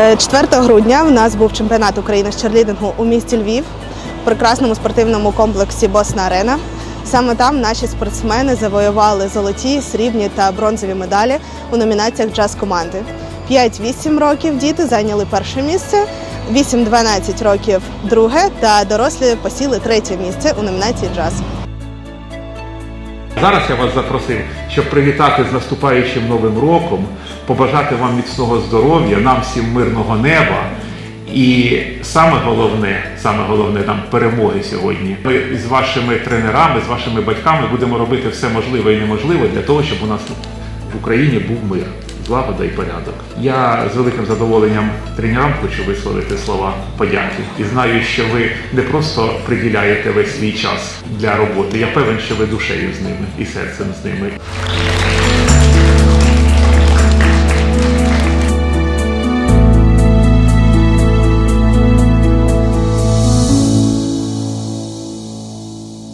Е, 4 грудня в нас був чемпіонат України з черлідингу у місті Львів в прекрасному спортивному комплексі Босна Арена. Саме там наші спортсмени завоювали золоті, срібні та бронзові медалі у номінаціях джаз команди. 5-8 років діти зайняли перше місце, 8-12 років друге та дорослі посіли третє місце у номінації джаз. Зараз я вас запросив, щоб привітати з наступаючим новим роком, побажати вам міцного здоров'я, нам всім мирного неба. І саме головне, саме головне нам перемоги сьогодні. Ми з вашими тренерами, з вашими батьками будемо робити все можливе і неможливе для того, щоб у нас в Україні був мир, злагода і порядок. Я з великим задоволенням тренерам хочу висловити слова подяки і знаю, що ви не просто приділяєте весь свій час для роботи. Я певен, що ви душею з ними і серцем з ними.